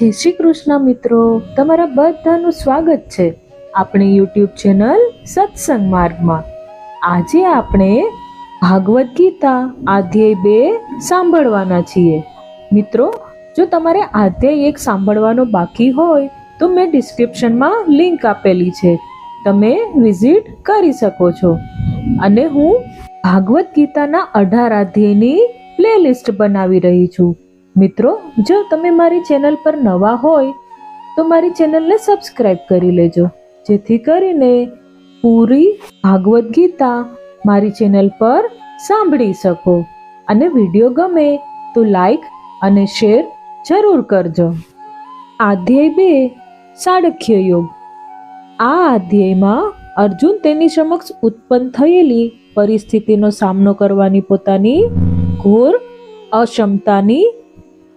જય શ્રી કૃષ્ણ મિત્રો. તમારા બધાનું સ્વાગત છે આપણી યુટ્યુબ ચેનલ સત્સંગ માર્ગમાં. આજે આપણે ભાગવદ્ ગીતા આધ્યાય બે સાંભળવાના છીએ. મિત્રો, જો તમારે આધ્યાય એક સાંભળવાનો બાકી હોય, તો મેં ડિસ્ક્રિપ્શનમાં લિંક આપેલી છે. તમે વિઝિટ કરી શકો છો. અને હું ભાગવદ્ ગીતાના અઢાર અધ્યાયની પ્લેલિસ્ટ બનાવી રહી છું. મિત્રો, જો તમે મારી ચેનલ પર નવા હોય, તો મારી ચેનલને સબસ્ક્રાઈબ કરી લેજો. જેથી કરીને પૂરી ભાગવદ્ ગીતા મારી ચેનલ પર સાંભળી શકો. અને વીડિયો ગમે તો લાઈક અને શેર જરૂર કરજો. આધ્યાય બે સાડખ્ય યોગ. આ અધ્યાયમાં અર્જુન તેની સમક્ષ ઉત્પન્ન થયેલી પરિસ્થિતિનો સામનો કરવાની પોતાની ઘોર અક્ષમતાની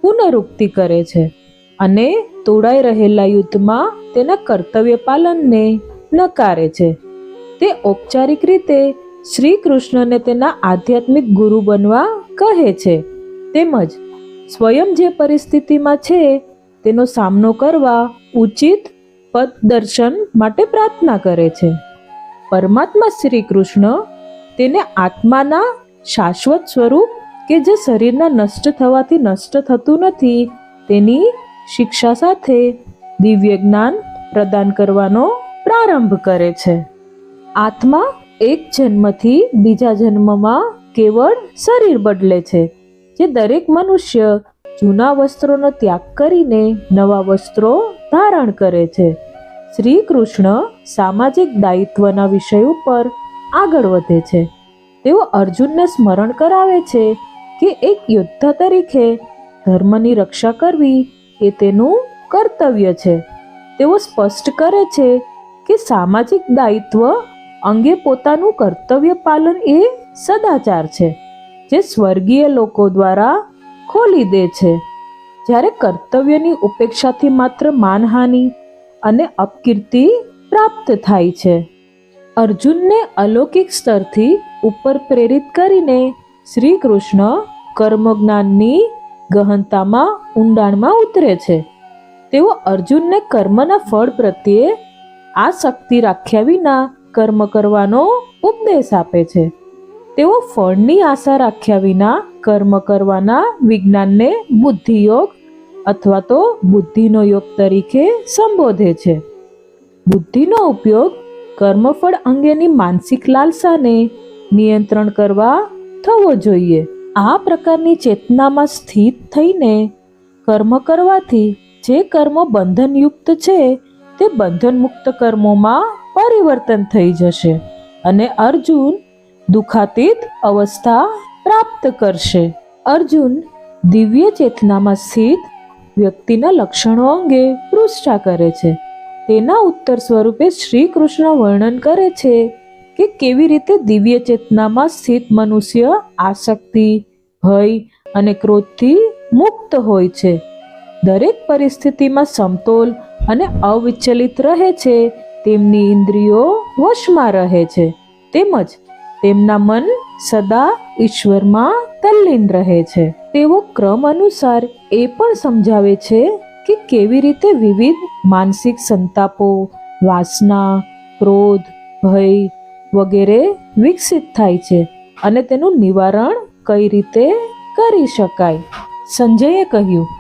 પુનરુક્તિ કરે છે અને તોડાઈ રહેલા યુદ્ધમાં તેના કર્તવ્ય પાલનને નકારે છે. તે ઔપચારિક રીતે શ્રી કૃષ્ણને તેના આધ્યાત્મિક ગુરુ બનવા કહે છે. તેમજ સ્વયં જે પરિસ્થિતિમાં છે તેનો સામનો કરવા ઉચિત પદ દર્શન માટે પ્રાર્થના કરે છે. પરમાત્મા શ્રી કૃષ્ણ તેને આત્માના શાશ્વત સ્વરૂપ કે જે શરીરના નષ્ટ થવાથી નષ્ટ થતું નથી, તેની શિક્ષા સાથે દિવ્ય જ્ઞાન પ્રદાન કરવાનો પ્રારંભ કરે છે. આત્મા એક જન્મથી બીજા જન્મમાં કેવળ શરીર બદલે છે, જે દરેક મનુષ્ય જૂના વસ્ત્રોનો ત્યાગ કરીને નવા વસ્ત્રો ધારણ કરે છે. શ્રી કૃષ્ણ સામાજિક દાયિત્વના વિષય ઉપર આગળ વધે છે. તેઓ અર્જુનને સ્મરણ કરાવે છે કે એક યોદ્ધા તરીકે ધર્મની રક્ષા કરવી એ તેનું કર્તવ્ય છે. તેઓ સ્પષ્ટ કરે છે કે સામાજિક દાયિત્વ અંગે પોતાનું કર્તવ્ય પાલન એ સદાચાર છે, જે સ્વર્ગીય લોકો દ્વારા ખોલી દે છે. જ્યારે કર્તવ્યની ઉપેક્ષાથી માત્ર માનહાનિ અને અપકીર્તિ પ્રાપ્ત થાય છે. અર્જુનને અલૌકિક સ્તરથી ઉપર પ્રેરિત કરીને શ્રી કૃષ્ણ કર્મજ્ઞાનની ગહનતામાં, ઊંડાણમાં ઉતરે છે. તેઓ અર્જુનને કર્મના ફળ પ્રત્યે આ શક્તિ રાખ્યા વિના કર્મ કરવાનો ઉપદેશ આપે છે. તેઓ ફળની આશા રાખ્યા વિના કર્મ કરવાના વિજ્ઞાનને બુદ્ધિયોગ અથવા તો બુદ્ધિનો યોગ તરીકે સંબોધે છે. બુદ્ધિનો ઉપયોગ કર્મફળ અંગેની માનસિક લાલસાને નિયંત્રણ કરવા થવો જોઈએ. આ પ્રકારની ચેતનામાં સ્થિત થઈને કર્મ કરવાથી જે કર્મ બંધનયુક્ત છે, તે બંધનમુક્ત કર્મોમાં પરિવર્તન થઈ જશે અને અર્જુન દુખાતીત અવસ્થા પ્રાપ્ત કરશે. અર્જુન દિવ્ય ચેતનામાં સ્થિત વ્યક્તિના લક્ષણો અંગે પૃષ્ઠા કરે છે. તેના ઉત્તર સ્વરૂપે શ્રી કૃષ્ણ વર્ણન કરે છે કે કેવી રીતે દિવ્ય ચેતનામાં સ્થિત મનુષ્ય આસક્તિ, ભય અને ક્રોધથી મુક્ત હોય છે? દરેક પરિસ્થિતિમાં સમતોલ અને અવિચલિત રહે છે. તેમની ઇન્દ્રિયો વશમાં રહે છે. તેમજ તેમના મન સદા ઈશ્વરમાં તલ્લીન રહે છે. તેઓ ક્રમ અનુસાર એ પણ સમજાવે છે કે કેવી રીતે વિવિધ માનસિક સંતાપો, વાસના, ક્રોધ, ભય વગેરે વિકસિત થાય છે અને તેનું નિવારણ કઈ રીતે કરી શકાય? સંજયે કહ્યું,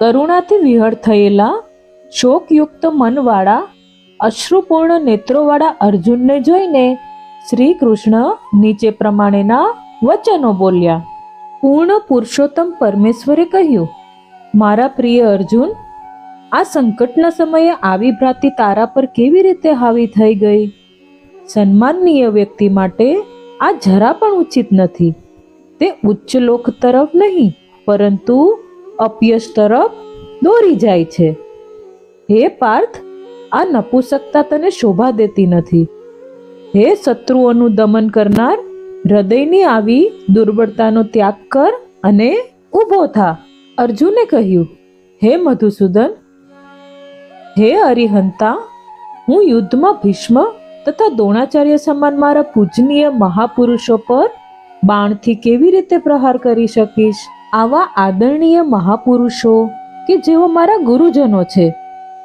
કરુણાથી વિહળ થયેલા શોકયુક્ત મનવાળા, અશ્રુપૂર્ણ નેત્રોવાળા અર્જુનને જોઈને શ્રી કૃષ્ણ નીચે પ્રમાણેના વચનો બોલ્યા. પૂર્ણ પુરુષોત્તમ પરમેશ્વરે કહ્યું, મારા પ્રિય અર્જુન, આ સંકટના સમયે આવી ભ્રાતિ તારા પર કેવી રીતે હાવી થઈ ગઈ? સન્માનનીય વ્યક્તિ માટે આ જરા પણ ઉચિત નથી. તે ઉચ્ચ લોક તરફ નહીં, પરંતુ અપયશ તરફ દોરી જાય છે. હે પાર્થ, આ નપુસકતા તને શોભા દેતી નથી. હે શત્રુઓનું દમન કરનાર, હૃદયની આવી દુર્બળતાનો ત્યાગ કર અને ઊભો થા, અર્જુને કહ્યું. હે મધુસૂદન, હે અરિહંતા, હું યુદ્ધમાં ભીષ્મ તથા દ્રોણાચાર્ય સમાન મારા પૂજનીય મહાપુરુષો પર બાણથી કેવી રીતે પ્રહાર કરી શકીશ? આવા આદરણીય મહાપુરુષો કે જેઓ મારા ગુરુજનો છે,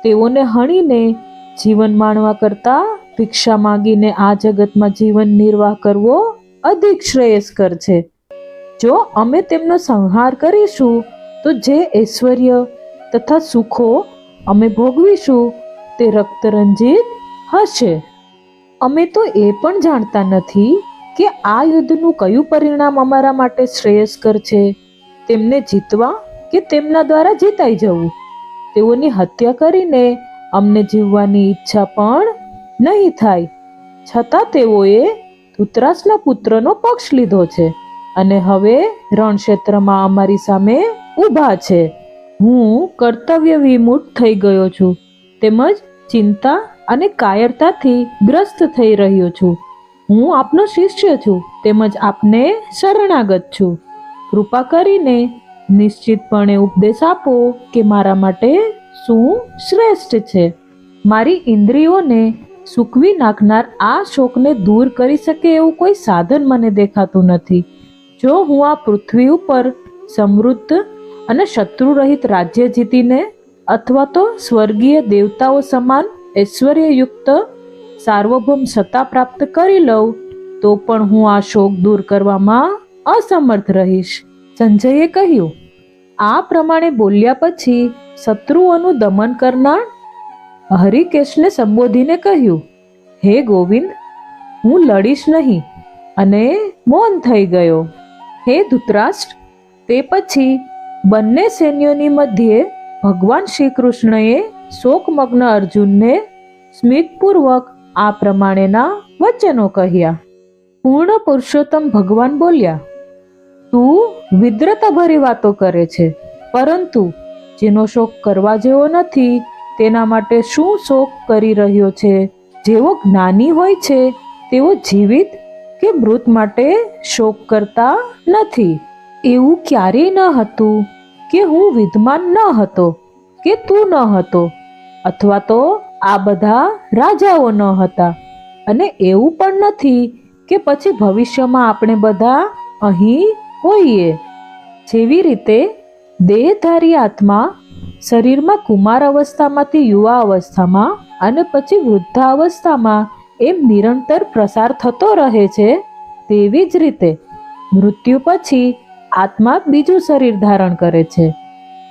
તેઓને હણીને જીવન માણવા કરતા ભિક્ષા માંગીને આ જગતમાં જીવન નિર્વાહ કરવો અધિક શ્રેયસ્કર છે. જો અમે તેમનો સંહાર કરીશું, તો જે ઐશ્વર્ય તથા સુખો અમે ભોગવીશું, તે રક્તરંજિત હશે. અમે તો એ પણ જાણતા નથી કે આ યુદ્ધનું કયું પરિણામ અમારા માટે શ્રેયસ્કર છે. તેમને જીતવા કે તેમના દ્વારા જીતાઈ જવું? તેઓની હત્યા કરીને અમને જીવવાની ઈચ્છા પણ નહીં થાય. છતાં તેઓએ ધૂતરાસના પુત્રનો પક્ષ લીધો છે અને હવે રણક્ષેત્રમાં અમારી સામે ઊભા છે. હું કર્તવ્ય વિમુખ થઈ ગયો છું. તેમજ ચિંતા અને કાયરતાથી ગ્રસ્ત થઈ રહ્યો છું. હું આપનો શિષ્ય છું, તેમજ આપને શરણાગત છું. કૃપા કરીને નિશ્ચિતપણે ઉપદેશ આપો કે મારા માટે શું શ્રેષ્ઠ છે. મારી ઇન્દ્રિયોને સૂકવી નાખનાર આ શોકને દૂર કરી શકે એવું કોઈ સાધન મને દેખાતું નથી. જો હું આ પૃથ્વી ઉપર સમૃદ્ધ અને શત્રુરહિત રાજ્ય જીતીને અથવા તો સ્વર્ગીય દેવતાઓ સમાન ઐશ્વર્યયુક્ત સાર્વભૌમ સત્તા પ્રાપ્ત કરી લઉં, તો પણ હું આ શોક દૂર કરવામાં અસમર્થ રહીશ. સંજયે કહ્યું, આ પ્રમાણે બોલ્યા પછી શત્રુઓનું દમન કરનાર હરિકેશને સંબોધીને કહ્યું, હે ગોવિંદ, હું લડીશ નહીં અને મૌન થઈ ગયો. હે ધૂતરાષ્ટ્ર, તે પછી બંને સૈન્યોની મધ્યે ભગવાન શ્રી કૃષ્ણએ શોકમગ્ન અર્જુનને સ્મિતપૂર્વક આ પ્રમાણેના વચનો કહ્યા. પૂર્ણ પુરુષોત્તમ ભગવાન બોલ્યા, તું વિદ્રતાભરી વાતો કરે છે, પરંતુ જેનો શોક કરવા જેવો નથી, તેના માટે શું શોક કરી રહ્યો છે? જેવો જ્ઞાની હોય છે તેઓ જીવિત કે મૃત માટે શોક કરતા નથી. એવું ક્યારેય ન હતું કે હું વિદ્વાન ન હતો, કે તું ન હતો. અથવા તો આ બધા રાજાઓ ન હતા. અને એવું પણ નથી કે પછી ભવિષ્યમાં આપણે બધા અહીં હોઈએ. જેવી રીતે દેહધારી આત્મા શરીરમાં કુમાર અવસ્થામાંથી યુવા અવસ્થામાં અને પછી વૃદ્ધાવસ્થામાં એમ નિરંતર પ્રસાર થતો રહે છે, તેવી જ રીતે મૃત્યુ પછી આત્મા બીજું શરીર ધારણ કરે છે.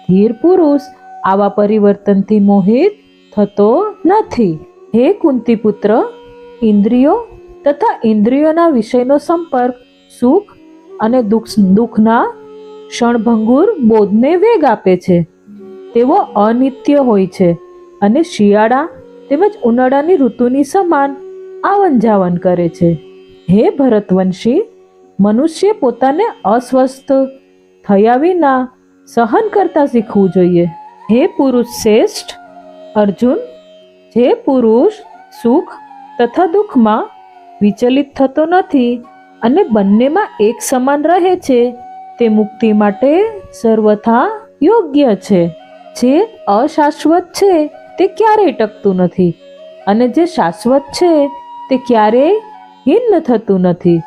ધીર પુરુષ આવા પરિવર્તનથી મોહિત થતો નથી. હે કુંતી પુત્ર ઇન્દ્રિયો તથા ઇન્દ્રિયોના વિષયનો સંપર્ક, સુખ અને દુઃખ, દુઃખના ક્ષણભંગુર બોધને વેગ આપે છે. તેઓ અનિત્ય હોય છે અને શિયાળા તેમજ ઉનાળાની ઋતુની સમાન આવન જાવન કરે છે. હે ભરતવંશી, મનુષ્ય પોતાને અસ્વસ્થ થયા વિના સહન કરતા શીખવું જોઈએ. હે પુરુષ શ્રેષ્ઠ અર્જુન, જે પુરુષ સુખ તથા દુઃખમાં વિચલિત થતો નથી અને બંનેમાં એક સમાન રહે છે, તે મુક્તિ માટે સર્વથા યોગ્ય છે. જે અશાશ્વત છે, તે ક્યારેય ટકતું નથી અને જે શાશ્વત છે, તે ક્યારેય હિન્ન થતું નથી.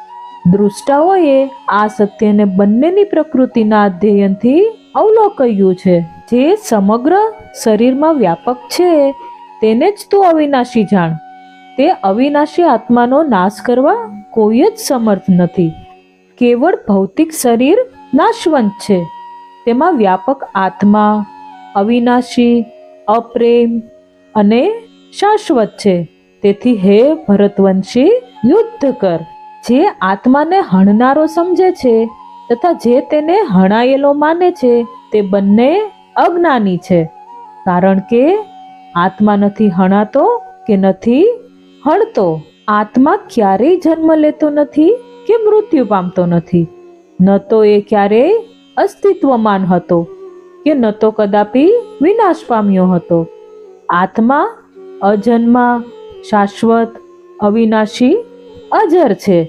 દૃષ્ટાઓએ આ સત્યને બંનેની પ્રકૃતિના અધ્યયનથી અવલોકયું છે. જે સમગ્ર શરીરમાં વ્યાપક છે, તેને જ તું અવિનાશી જાણ. તે અવિનાશી આત્માનો નાશ કરવા કોઈ જ સમર્થ નથી. કેવળ ભૌતિક શરીર નાશવંત છે. તેમાં વ્યાપક આત્મા, અવિનાશી, અપ્રેમ અને શાશ્વત છે. તેથી હે ભરતવંશી, યુદ્ધ કર. જે આત્માને હણનારો સમજે છે તથા જે તેને હણાયેલો માને છે, તે બંને અજ્ઞાની છે, કારણ કે આત્મા નથી હણાતો કે નથી હણતો. આત્મા ક્યારેય જન્મ લેતો નથી કે મૃત્યુ પામતો નથી. ન તો એ ક્યારેય અસ્તિત્વમાન હતો કે ન તો કદાપી વિનાશ પામ્યો હતો. આત્મા અજન્મા, શાશ્વત, અવિનાશી, અજર છે.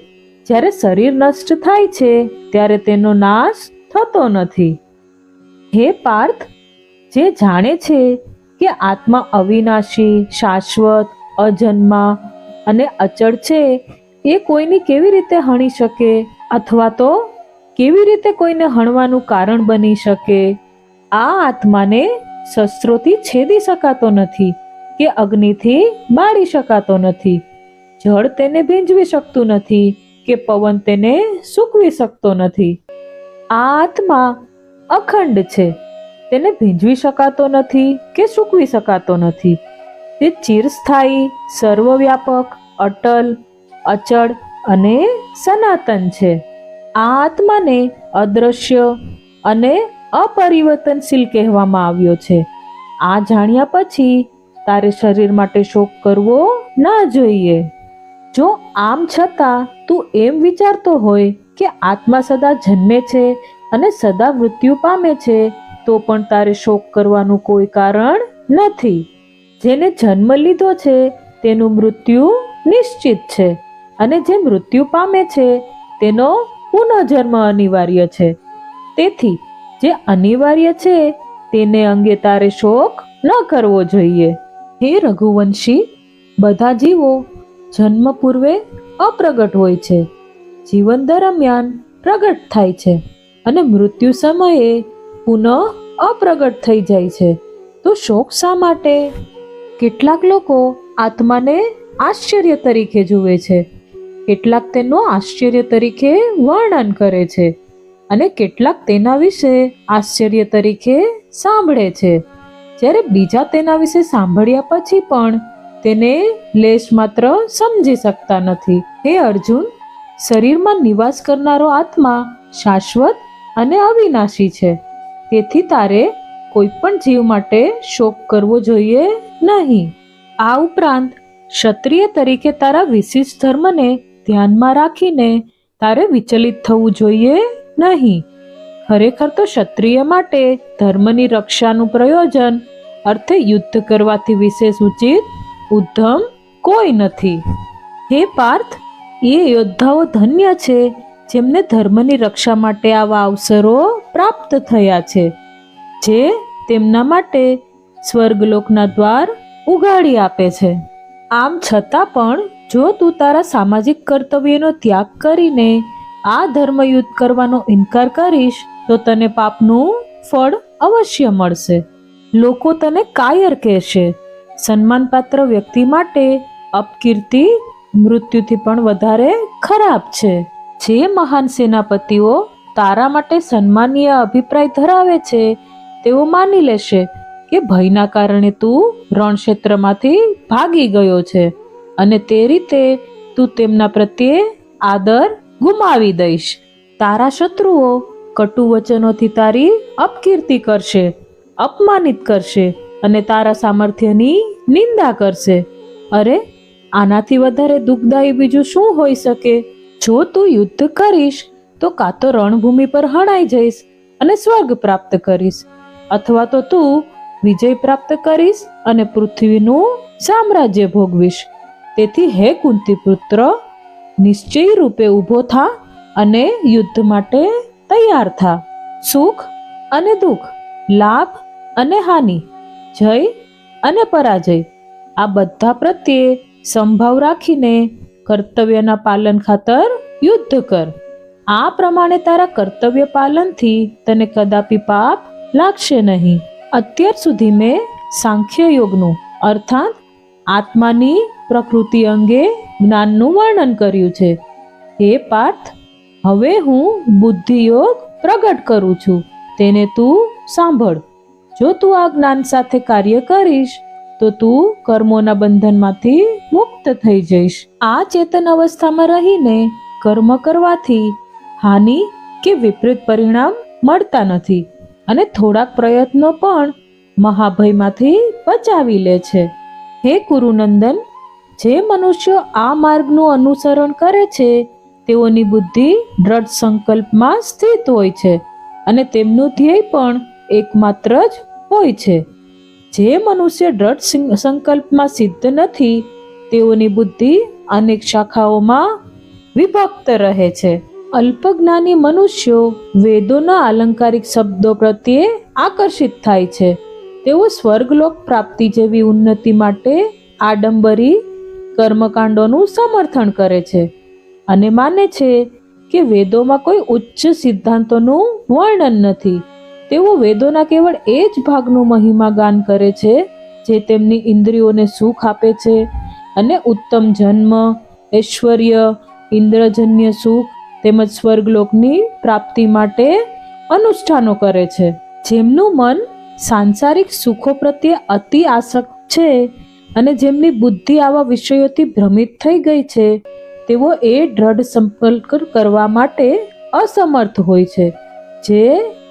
જ્યારે શરીર નષ્ટ થાય છે, ત્યારે તેનો નાશ થતો નથી. હે પાર્થ જે જાણે છે કે આત્મા અવિનાશી, શાશ્વત, અજન્મા અને અચળ છે, એ કોઈની કેવી રીતે હણી શકે? અથવા તો કેવી રીતે કોઈને હણવાનું કારણ બની શકે? આ આત્માને શસ્ત્રોથી છેદી શકાતો નથી કે અગ્નિથી બાળી શકાતો નથી. જળ તેને ભીંજવી શકતું નથી કે પવન તેને સૂકવી શકતો નથી. આ આત્મા અખંડ છે. તેને ભીંજવી શકાતો નથી કે સૂકવી શકાતો નથી. તે ચિરસ્થાયી, સર્વવ્યાપક, અટલ, અચળ અને સનાતન છે. આ આત્માને અદ્રશ્ય અને અપરિવર્તનશીલ કહેવામાં આવ્યો છે. આ જાણ્યા પછી તારે શરીર માટે શોક કરવો ના જોઈએ. જો આમ છતાં તું એમ વિચારતો હોય કે આત્મા સદા જન્મે છે અને સદા મૃત્યુ પામે છે તો પણ તારે શોક કરવાનું કોઈ કારણ નથી. જેને જન્મ લીધો છે, તેનું મૃત્યુ નિશ્ચિત છે અને જે મૃત્યુ પામે છે, તેનો પુનઃજન્મ અનિવાર્ય છે. તેથી, જે અનિવાર્ય છે, તેને અંગે તારે શોક ન કરવો જોઈએ. હે રઘુવંશી, બધા જીવો જન્મ પૂર્વે અપ્રગટ હોય છે. જીવન દરમિયાન પ્રગટ થાય છે અને મૃત્યુ સમયે પુનઃ અપ્રગટ થઈ જાય છે. તો શોક શા માટે? કેટલાક લોકો આત્માને આશ્ચર્ય તરીકે જુએ છે. કેટલાક તેનો આશ્ચર્ય તરીકે વર્ણન કરે છે અને કેટલાક તેના વિશે આશ્ચર્ય તરીકે સાંભળે છે. જ્યારે બીજા તેના વિશે સાંભળ્યા પછી પણ તેને લેશ માત્ર સમજી શકતા નથી. હે અર્જુન, શરીરમાં નિવાસ કરનારો આત્મા શાશ્વત અને અવિનાશી છે. તેથી તારે કોઈ પણ જીવ માટે શોક કરવો જોઈએ નહીં. આ ઉપરાંત, ક્ષત્રિય તરીકે તારા વિશિષ્ટ ધર્મને ધ્યાનમાં રાખીને તારે વિચલિત થવું જોઈએ નહીં. ખરેખર તો ક્ષત્રિય માટે ધર્મની રક્ષાનું પ્રયોજન, અર્થે યુદ્ધ કરવાથી વિશેષ ઉચિત, ઉદ્ધમ કોઈ નથી. હે પાર્થ, એ યોદ્ધાઓ ધન્ય છે જેમને ધર્મની રક્ષા માટે આવા અવસરો પ્રાપ્ત થયા છે, જે તેમના માટે સ્વર્ગલોકના દ્વાર ઉગાડી આપે છે. આમ છતાં પણ જો તું તારા સામાજિક કર્તવ્યનો ત્યાગ કરીને આ ધર્મયુદ્ધ કરવાનો ઇનકાર કરીશ, તો તને પાપનું ફળ અવશ્ય મળશે. લોકો તને કાયર કહેશે. સન્માનપાત્ર વ્યક્તિ માટે અપકીર્તિ મૃત્યુથી પણ વધારે ખરાબ છે. જે મહાન સેનાપતિઓ તારા માટે સન્માનીય અભિપ્રાય ધરાવે છે, તેઓ માની લેશે કે ભયના કારણે તું રણક્ષેત્રમાંથી ભાગી ગયો છે અને તે રીતે તું તેમના પ્રત્યે આદર ગુમાવી દઈશ. તારા શત્રુઓ કટુ વચનોથી તારી અપકીર્તિ કરશે, અપમાનિત કરશે અને તારા સામર્થ્યની નિંદા કરશે. અરે, આનાથી વધારે દુઃખદાયી બીજું શું હોઈ શકે? જો તું યુદ્ધ કરીશ, તો કાં તો રણભૂમિ પર હણાઈ જઈશ અને સ્વર્ગ પ્રાપ્ત કરીશ. અથવા તો તું વિજય પ્રાપ્ત કરીશ અને પૃથ્વીનું સામ્રાજ્ય ભોગવીશ. તેથી હે કુંતી પુત્ર નિશ્ચય રૂપે ઊભો થા અને યુદ્ધ માટે તૈયાર થા. સુખ અને દુઃખ, લાભ અને હાનિ, જય અને પરાજય. આ બધા પ્રત્યે સંભાવ રાખીને કર્તવ્યના પાલન ખાતર યુદ્ધ કર. આ પ્રમાણે તારા કર્તવ્ય પાલનથી તને કદાપી પાપ લાગશે નહીં. અત્યાર સુધી મેં સાંખ્ય યોગનું, અર્થાત આત્માની પ્રકૃતિ અંગે જ્ઞાનનું વર્ણન કર્યું છે. હે પાર્થ, હવે હું બુદ્ધિયોગ પ્રગટ કરું છું. તેને તું સાંભળ. જો તું આ જ્ઞાન સાથે કાર્ય કરીશ તો તું કર્મોના બંધનમાંથી મુક્ત થઈ જઈશ. આ ચેતન અવસ્થામાં રહીને કર્મ કરવાથી હાનિ કે વિપરીત પરિણામ મળતા નથી અને થોડાક પ્રયત્નો પણ મહાભયમાંથી બચાવી લે છે. હે કુરુનંદન જે મનુષ્યો આ માર્ગનું અનુસરણ કરે છે, તેઓની બુદ્ધિ દ્રઢ સંકલ્પમાં સ્થિત હોય છે અને તેમનું ધ્યેય પણ એકમાત્ર જ હોય છે. જે મનુષ્ય દ્રઢ સંકલ્પમાં સિદ્ધ નથી, તેઓની બુદ્ધિ અનેક શાખાઓમાં વિભક્ત રહે છે. અલ્પજ્ઞાની મનુષ્યો વેદોના આલંકારિક શબ્દો પ્રત્યે આકર્ષિત થાય છે. તેઓ સ્વર્ગલોક પ્રાપ્તિ જેવી ઉન્નતિ માટે આડંબરી કર્મકાંડોનું સમર્થન કરે છે અને માને છે કે વેદોમાં કોઈ ઉચ્ચ સિદ્ધાંતોનું વર્ણન નથી. તેઓ વેદોના કેવળ એ જ ભાગનું મહિમા ગાન કરે છે, જે તેમની ઇન્દ્રિયોને સુખ આપે છે અને ઉત્તમ જન્મ, ઐશ્વર્ય, ઇન્દ્રજન્ય સુખ તેમજ સ્વર્ગલોકની પ્રાપ્તિ માટે અનુષ્ઠાનો કરે છે. જેમનું મન સાંસારિક સુખો પ્રત્યે અતિ આસક્ત છે અને જેમની બુદ્ધિ આવા વિષયોથી ભ્રમિત થઈ ગઈ છે, તેઓ એ દ્રઢ સંપર્ક કરવા માટે અસમર્થ હોય છે, જે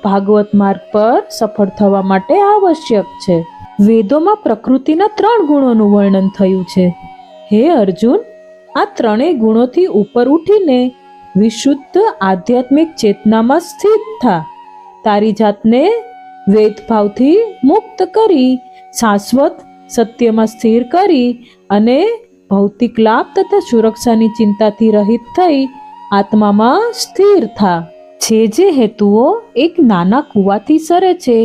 ભાગવત માર્ગ પર સફળ થવા માટે આવશ્યક છે. વેદોમાં પ્રકૃતિના ત્રણ ગુણોનું વર્ણન થયું છે. હે અર્જુન, આ ત્રણેય ગુણોથી ઉપર ઉઠીને વિશુદ્ધ આધ્યાત્મિક ચેતનામાં સ્થિત થા. તારી જાતને વેદભાવથી મુક્ત કરી, શાશ્વત સત્યમાં સ્થિર કરી અને ભૌતિક લાભ તથા સુરક્ષાની ચિંતાથી રહિત થઈ આત્મામાં સ્થિર થા. જે જે હેતુઓ એક નાના કૂવાથી સરે છે,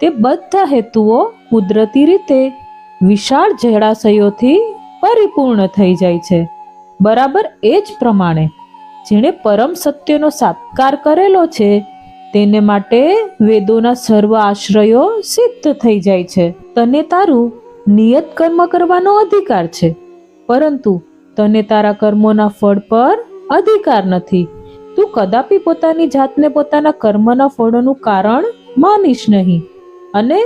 તે બધા હેતુઓ કુદરતી રીતે વિશાળ જળાશયોથી પરિપૂર્ણ થઈ જાય છે. બરાબર એ જ પ્રમાણે જેણે પરમ સત્યનો સાત્કાર કરેલો છે, તેને માટે વેદોના સર્વ આશ્રયો સિદ્ધ થઈ જાય છે. તને તારું નિયત કર્મ કરવાનો અધિકાર છે, પરંતુ તને તારા કર્મોના ફળ પર અધિકાર નથી. તું કદાપી પોતાની જાતને પોતાના કર્મના ફળોનું કારણ માનીશ નહીં. અને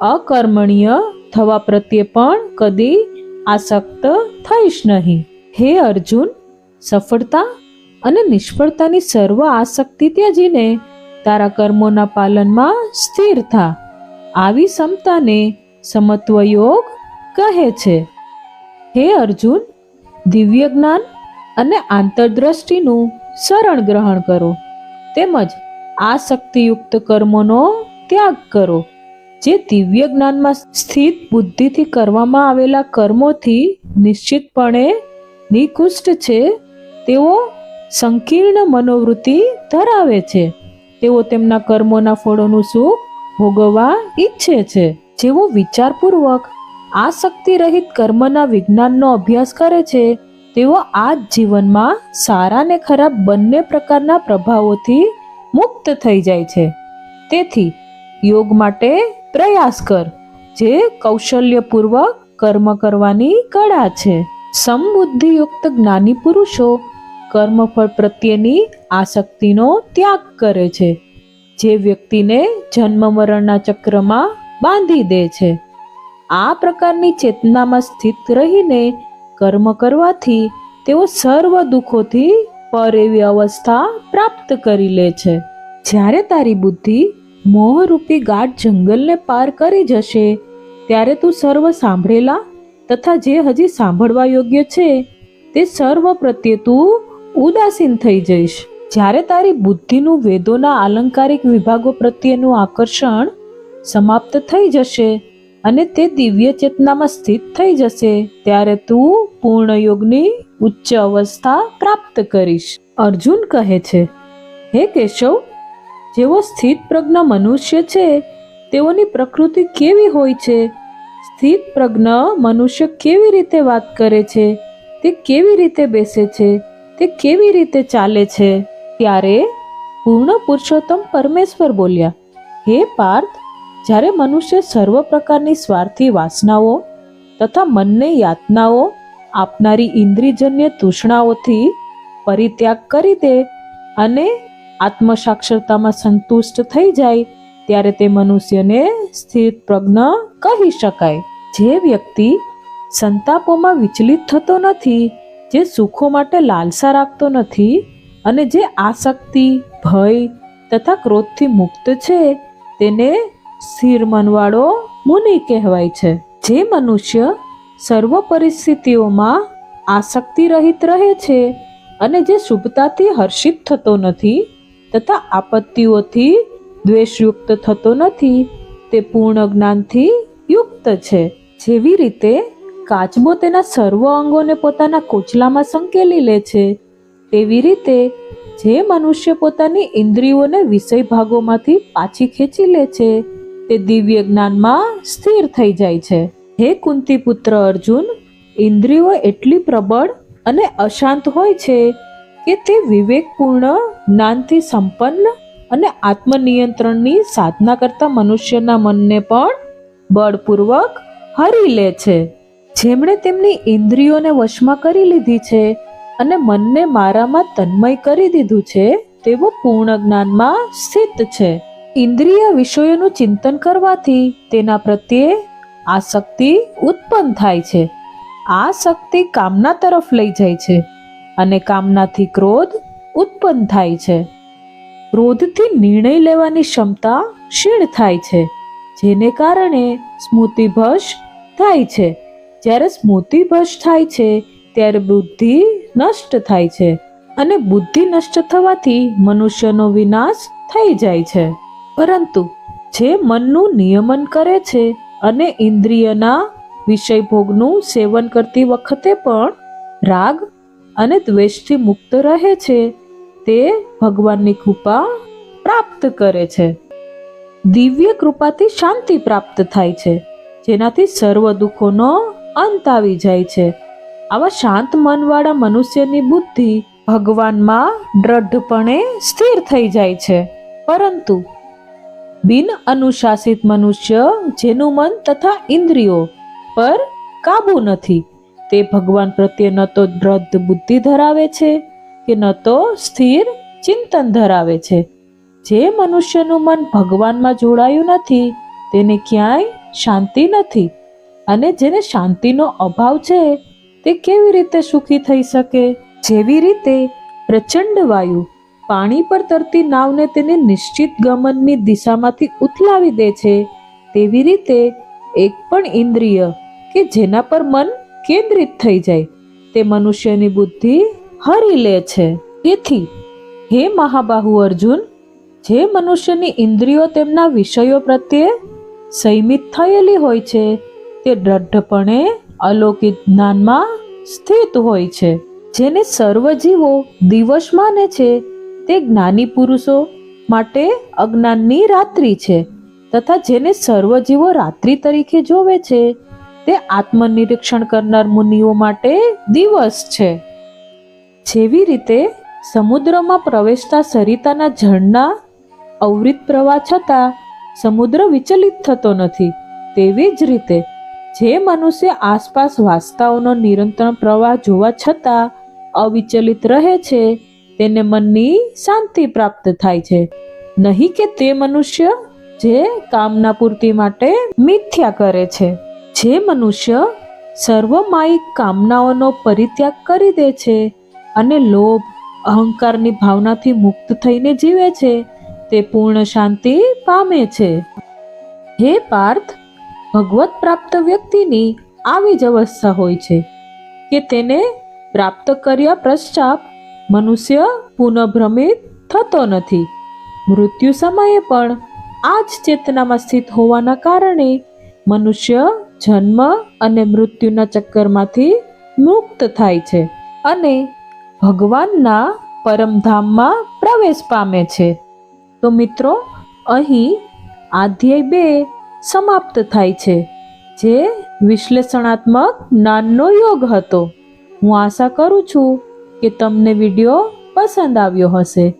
અકર્મણીય થવા પ્રત્યે પણ કદી આસક્ત થઈશ નહીં. હે અર્જુન, સફળતા અને નિષ્ફળતાની સર્વ આસક્તિ ત્યજીને તારા કર્મોના પાલનમાં સ્થિર થા. આવી ક્ષમતાને સમત્વ યોગ કહે છે. હે અર્જુન, દિવ્ય જ્ઞાન અને આંતરદ્રષ્ટિનું શરણ ગ્રહણ કરો. તેમજ આ શક્તિયુક્ત કર્મોનો ત્યાગ કરો, જે દિવ્ય જ્ઞાનમાં સ્થિત બુદ્ધિથી કરવામાં આવેલા કર્મોથી નિશ્ચિતપણે નિકુષ્ટ છે. તેઓ સંકીર્ણ મનોવૃત્તિ ધરાવે છે. તેઓ તેમના કર્મોના ફળોનું સુખ ભોગવવા ઈચ્છે છે. જેઓ વિચારપૂર્વક આ શક્તિ રહિત કર્મના વિજ્ઞાનનો અભ્યાસ કરે છે. તેઓ આ જીવનમાં સારા ને ખરાબ બંને પ્રકારના પ્રભાવોથી મુક્ત થઈ જાય છે. તેથી યોગ માટે પ્રયાસ કર, જે કૌશલ્યપૂર્વક કર્મ કરવાની કળા છે. સમબુદ્ધિયુક્ત જ્ઞાની પુરુષો કર્મફળ પ્રત્યેની આસક્તિનો ત્યાગ કરે છે, જે વ્યક્તિને જન્મ મરણના ચક્રમાં બાંધી દે છે. આ પ્રકારની ચેતનામાં સ્થિત રહીને કર્મ કરવાથી તેઓ સર્વ દુઃખોથી પર એવી અવસ્થા પ્રાપ્ત કરી લે છે. જ્યારે તારી બુદ્ધિ મોહરૂપી ગાઢ જંગલને પાર કરી જશે, ત્યારે તું સર્વ સાંભળેલા તથા જે હજી સાંભળવા યોગ્ય છે, તે સર્વ પ્રત્યે તું ઉદાસીન થઈ જઈશ. જ્યારે તારી બુદ્ધિનું વેદોના આલંકારિક વિભાગો પ્રત્યેનું આકર્ષણ સમાપ્ત થઈ જશે અને તે દિવ્ય ચેતનામાં સ્થિત થઈ જશે, ત્યારે તું પૂર્ણ યોગની ઉચ્ચ અવસ્થા પ્રાપ્ત કરીશ. અર્જુન કહે છે, હે કેશવ જેઓ સ્થિત પ્રજ્ઞ મનુષ્ય છે, તેઓની પ્રકૃતિ કેવી હોય છે? સ્થિત પ્રજ્ઞ મનુષ્ય કેવી રીતે વાત કરે છે? તે કેવી રીતે બેસે છે? તે કેવી રીતે ચાલે છે? ત્યારે પૂર્ણ પુરુષોત્તમ પરમેશ્વર બોલ્યા, હે પાર્થ જ્યારે મનુષ્ય સર્વ પ્રકારની સ્વાર્થી વાસનાઓ તથા મનને યાતનાઓ, આપનારી ઇન્દ્રિયજન્ય તૃષ્ણાઓથી પરિત્યાગ કરી દે અને આત્મસાક્ષરતામાં સંતુષ્ટ થઈ જાય, ત્યારે તે મનુષ્યને સ્થિર પ્રજ્ઞ કહી શકાય. જે વ્યક્તિ સંતાપોમાં વિચલિત થતો નથી, જે સુખો માટે લાલસા રાખતો નથી અને જે આસક્તિ, ભય તથા ક્રોધથી મુક્ત છે, તેને સ્થિર મનવાળો મુનિ કહેવાય છે. જે મનુષ્ય સર્વ પરિસ્થિતિઓમાં આસક્તિ રહિત રહે છે અને જે શુભતાથી હર્ષિત થતો નથી તથા આપત્તિઓથી દ્વેષયુક્ત થતો નથી, તે પૂર્ણ જ્ઞાનથી યુક્ત છે. જેવી રીતે કાચબો તેના સર્વ અંગોને પોતાના કોચલામાં સંકેલી લે છે, તેવી રીતે જે મનુષ્ય પોતાની ઇન્દ્રિયોને વિષય ભાગોમાંથી પાછી ખેંચી લે છે તે દિવ્ય જ્ઞાનમાં સ્થિર થઈ જાય છે. હે કુંતી પુત્ર અર્જુન, ઇન્દ્રિયો એટલી પ્રબળ અને અશાંત હોય છે કે તે વિવેકપૂર્ણ, જ્ઞાનથી સંપન્ન અને આત્મનિયંત્રણની સાધના કરતા મનુષ્યના મનને પણ બળપૂર્વક હરી લે છે. જેમણે તેમની ઇન્દ્રિયોને વશમાં કરી લીધી છે અને મનને મારામાં તન્મય કરી દીધું છે, તેઓ પૂર્ણ જ્ઞાનમાં સ્થિત છે. ઇન્દ્રિય વિષયોનું ચિંતન કરવાથી તેના પ્રત્યે આસક્તિ ઉત્પન્ન થાય છે. આ શક્તિ કામના તરફ લઈ જાય છે અને કામનાથી ક્રોધ ઉત્પન્ન થાય છે. ક્રોધથી નિર્ણય લેવાની ક્ષમતા ક્ષીણ થાય છે, જેને કારણે સ્મૃતિભ્રશ થાય છે. જ્યારે સ્મૃતિભ્રશ થાય છે, ત્યારે બુદ્ધિ નષ્ટ થાય છે અને બુદ્ધિ નષ્ટ થવાથી મનુષ્યનો વિનાશ થઈ જાય છે. પરંતુ જે મનનું નિયમન કરે છે અને ઇન્દ્રિયના વિષય ભોગનું સેવન કરતી વખતે પણ રાગ અને દ્વેષથી મુક્ત રહે છે, તે ભગવાનની કૃપા પ્રાપ્ત કરે છે. દિવ્ય કૃપાથી શાંતિ પ્રાપ્ત થાય છે, જેનાથી સર્વ દુઃખોનો અંત આવી જાય છે. આવા શાંત મનવાળા મનુષ્યની બુદ્ધિ ભગવાનમાં દ્રઢપણે સ્થિર થઈ જાય છે. પરંતુ બિન અનુશાસિત મનુષ્ય, જેનું મન તથા ઇન્દ્રિયો પર કાબુ નથી. તે ભગવાન પ્રત્યે ન તો દ્રઢ બુદ્ધિ ધરાવે છે કે ન તો સ્થિર ચિંતન ધરાવે છે. જે મનુષ્યનું મન ભગવાનમાં જોડાયું નથી, તેને ક્યાંય શાંતિ નથી. અને જેને શાંતિનો અભાવ છે, તે કેવી રીતે સુખી થઈ શકે? જેવી રીતે પ્રચંડ વાયુ પાણી પર તરતી નાવને તેને નિશ્ચિત ગમનની દિશામાંથી ઉથલાવી દે છે, તેવી રીતે એક પણ ઇન્દ્રિય કે જેના પર મન કેન્દ્રિત થઈ જાય, તે મનુષ્યની બુદ્ધિ હરી લે છે. તેથી, હે મહાબાહુ અર્જુન, જે મનુષ્યની ઇન્દ્રિયો તેમના વિષયો પ્રત્યે સંયમિત થયેલી હોય છે, તે દ્રઢપણે અલૌકિક જ્ઞાનમાં સ્થિત હોય છે, જેને સર્વ જીવો દિવસ માને છે તે જ્ઞાની પુરુષો માટે અજ્ઞાનની રાત્રિ છે તથા જેને સર્વ જીવો રાત્રિ તરીકે જોવે છે, તે આત્મનિરીક્ષણ કરનાર મુનિઓ માટે દિવસ છે. જેવી રીતે સમુદ્રમાં પ્રવેશતા સરિતાના ઝરણા અવૃત પ્રવાહ છતાં સમુદ્ર વિચલિત થતો નથી, તેવી જ રીતે જે મનુષ્ય આસપાસ વાસ્તાઓનો નિરંતર પ્રવાહ જોવા છતાં અવિચલિત રહે છે તેને મનની શાંતિ પ્રાપ્ત થાય છે. નહીં કે તે મનુષ્ય જે કામના પૂર્તિ માટે મિથ્યા કરે છે. જે મનુષ્ય સર્વમાયિક કામનાઓનો પરિત્યાગ કરી દે છે અને લોભ, અહંકારની ભાવનાથી મુક્ત થઈને જીવે છે, તે પૂર્ણ શાંતિ પામે છે. હે પાર્થ, ભગવત પ્રાપ્ત વ્યક્તિની આવી જ અવસ્થા હોય છે કે તેને પ્રાપ્ત કર્યા પશ્ચાત મનુષ્ય પુનઃભ્રમિત થતો નથી. મૃત્યુ સમયે પણ આ જ ચેતનામાં સ્થિત હોવાના કારણે મનુષ્ય જન્મ અને મૃત્યુના ચક્કરમાંથી મુક્ત થાય છે અને ભગવાનના પરમધામમાં પ્રવેશ પામે છે. તો મિત્રો, અહીં આધ્યાય બે સમાપ્ત થાય છે, જે વિશ્લેષણાત્મક જ્ઞાનનો યોગ હતો. હું આશા કરું છું કે તમને વીડિયો પસંદ આવ્યો હશે.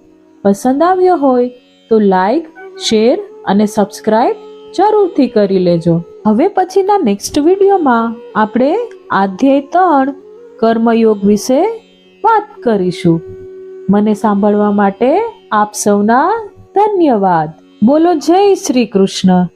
પસંદ આવ્યો હોય તો લાઈક, શેર અને સબસ્ક્રાઈબ જરૂરથી કરી લેજો. હવે પછીના નેક્સ્ટ વિડીયોમાં આપણે આધ્યાય ત્રણ કર્મયોગ વિશે વાત કરીશું. મને સાંભળવા માટે આપ સૌના ધન્યવાદ. બોલો જય શ્રી કૃષ્ણ.